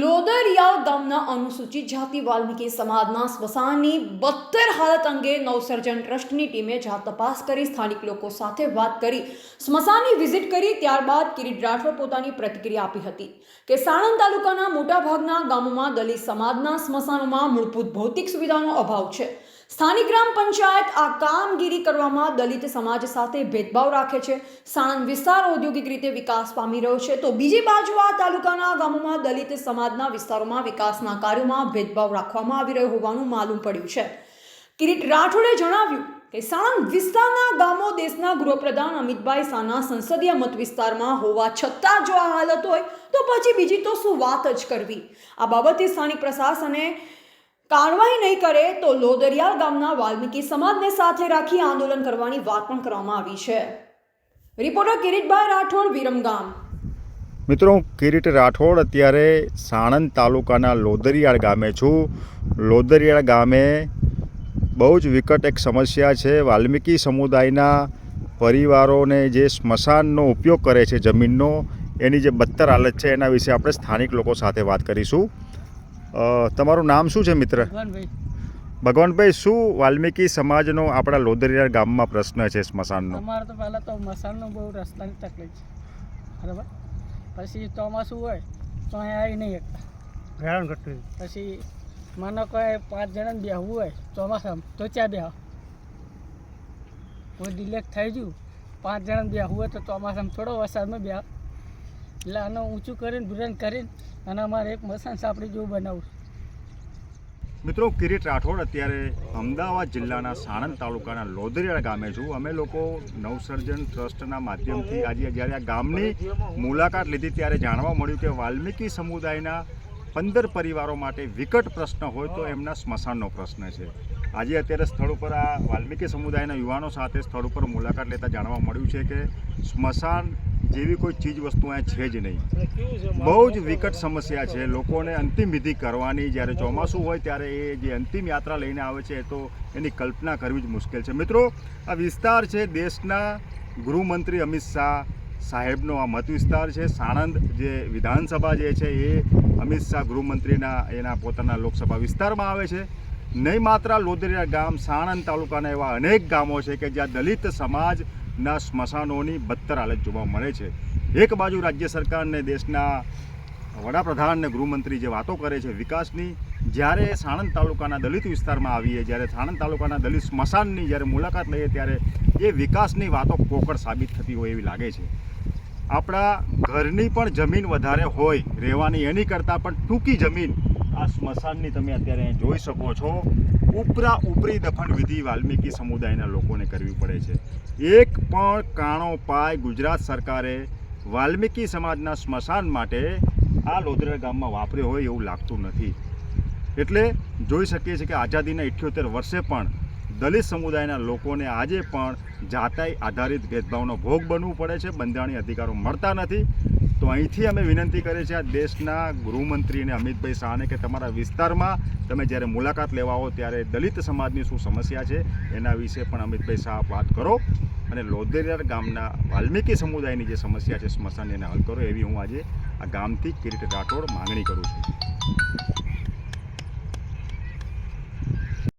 લોદરિયા ગામના અનુસૂચિત જાતિ વાલ્મીકી સમાજના સ્મશાનની બદતર હાલત અંગે નવસર્જન ટ્રસ્ટની ટીમે જાત તપાસ કરી સ્થાનિક લોકો સાથે વાત કરી. સ્મશાનની વિઝિટ કરી ત્યારબાદ કિરીટ રાઠોડ પોતાની પ્રતિક્રિયા આપી હતી કે સાણંદ તાલુકાના મોટાભાગના ગામોમાં દલિત સમાજના સ્મશાનોમાં મૂળભૂત ભૌતિક સુવિધાનો અભાવ છે. સ્થાનિક ગ્રામ પંચાયત આ કામગીરી કરવામાં દલિત સમાજ સાથે ભેદભાવ રાખે છે. સાણંદ વિસ્તાર ઔદ્યોગિક રીતે વિકાસ પામી રહ્યો છે. તો બીજી બાજુ આ તાલુકાના ગામોમાં દલિત સમાજના વિસ્તારોમાં વિકાસના કાર્યોમાં ભેદભાવ રાખવામાં આવી રહ્યો હોવાનું માલુમ પડ્યું છે. કિરીટ રાઠોડે જણાવ્યું કે સાણંદ વિસ્તારના ગામો દેશના ગૃહપ્રધાન અમિતભાઈ શાહના સંસદીય મત વિસ્તારમાં હોવા છતાં જો આ હાલત હોય તો પછી બીજી તો શું વાત જ કરવી? આ બાબતે સ્થાનિક પ્રશાસને કાર્યવાહી નહીં કરે તો લોદરિયાલ ગામના વાલ્મીકી સમાજને સાથે રાખી આંદોલન કરવાની વાત પણ કરવામાં આવી છે. રિપોર્ટર કિરીટભાઈ રાઠોડ વિરમગામ મિત્રો, હું કિરીટ રાઠોડ અત્યારે સાણંદ તાલુકાના લોદરિયાળ ગામે છું. લોદરિયાળ ગામે બહુ જ વિકટ એક સમસ્યા છે. વાલ્મીકી સમુદાયના પરિવારોને જે સ્મશાનનો ઉપયોગ કરે છે જમીનનો, એની જે બદતર હાલત છે એના વિશે આપણે સ્થાનિક લોકો સાથે વાત કરીશું. તમારું નામ શું છે મિત્ર? ભગવાનભાઈ. ભગવાનભાઈ શું વાલ્મીકી સમાજનો આપણા લોદરિયા ગામમાં પ્રશ્ન છે સ્મશાનનો? અમારે તો પહેલાં તો મસાનનો બહુ રસ્તાની તકલીફ છે. બરાબર? પછી ચોમાસું હોય તો અહીંયા આવી નહીં શકતા. હેરાન કરતું પછી માનો કોઈ પાંચ જણાને બેહવું હોય ચોમાસામાં તો ચા બેહ? કોઈ ડિલેક થઈ ગયું પાંચ જણાને બેહવું હોય તો ચોમાસામાં થોડો વરસાદમાં બેહ. એટલે આને ઊંચું કરીને ભૂરણ કરીને અને અમારે એક મસાન સાપડી જેવું બનાવું મિત્રો, કિરીટ રાઠોડ અત્યારે અમદાવાદ જિલ્લાના સાણંદ તાલુકાના લોધરિયા ગામે છું. અમે લોકો નવસર્જન ટ્રસ્ટના માધ્યમથી આજે જ્યારે આ ગામની મુલાકાત લીધી, ત્યારે જાણવા મળ્યું કે વાલ્મીકી સમુદાયના પંદર પરિવારો માટે વિકટ પ્રશ્ન હોય તો એમના સ્મશાનનો પ્રશ્ન છે. આજે અત્યારે સ્થળ ઉપર આ વાલ્મીકી સમુદાયના યુવાનો સાથે સ્થળ ઉપર મુલાકાત લેતા જાણવા મળ્યું છે કે સ્મશાન જેવી કોઈ ચીજ વસ્તુ અહીંયા છે જ નહીં. બહુ જ વિકટ સમસ્યા છે. લોકોને અંતિમ વિધિ કરવાની જ્યારે ચોમાસું હોય ત્યારે એ જે અંતિમ યાત્રા લઈને આવે છે તો એની કલ્પના કરવી જ મુશ્કેલ છે. મિત્રો આ વિસ્તાર છે દેશના ગૃહમંત્રી અમિત શાહ સાહેબનો આ મત વિસ્તાર છે. સાણંદ જે વિધાનસભા જે છે એ અમિત શાહ ગૃહમંત્રીના એના પોતાના લોકસભા વિસ્તારમાં આવે છે. નહીં માત્ર લોદરિયા ગામ સાણંદ તાલુકાના એવા અનેક ગામો છે કે જ્યાં દલિત સમાજના સ્મશાનોની બદતર હાલત જોવા મળે છે. એક બાજુ રાજ્ય સરકારને દેશના વડાપ્રધાન અને ગૃહમંત્રી જે વાતો કરે છે વિકાસની, જ્યારે સાણંદ તાલુકાના દલિત વિસ્તારમાં આવીએ, જ્યારે સાણંદ તાલુકાના દલિત સ્મશાનની જ્યારે મુલાકાત લઈએ, ત્યારે એ વિકાસની વાતો પોકળ સાબિત થતી હોય એવી લાગે છે. આપણા ઘરની પણ જમીન વધારે હોય, રહેવાની એની કરતાં પણ ટૂંકી જમીન આ સ્મશાનની તમે અત્યારે અહીં જોઈ શકો છો. ઉપરા ઉપરી દફન વિધિ વાલ્મીકી સમુદાયના લોકોને કરવી પડે છે. એક પણ કાણો પાય ગુજરાત સરકારે વાલ્મીકી સમાજના સ્મશાન માટે આ લોધરા ગામમાં વાપર્યો હોય એવું લાગતું નથી. એટલે જોઈ શકીએ છીએ કે આઝાદીના ઇઠ્યોતેર વર્ષે પણ દલિત સમુદાયના લોકોને આજે પણ જાતાઈ આધારિત ભેદભાવનો ભોગ બનવું પડે છે. બંધારણીય અધિકારો મળતા નથી. તો અહીંથી અમે વિનંતી કરીએ છીએ આ દેશના ગૃહમંત્રી અને અમિતભાઈ શાહને કે તમારા વિસ્તારમાં તમે જ્યારે મુલાકાત લેવા આવો ત્યારે દલિત સમાજની શું સમસ્યા છે એના વિશે પણ અમિતભાઈ શાહ વાત કરો અને લોદેરિયાર ગામના વાલ્મીકી સમુદાયની જે સમસ્યા છે સ્મશાન એને હલ કરો એવી હું આજે આ ગામથી કિરીટ રાઠોડ માંગણી કરું છું.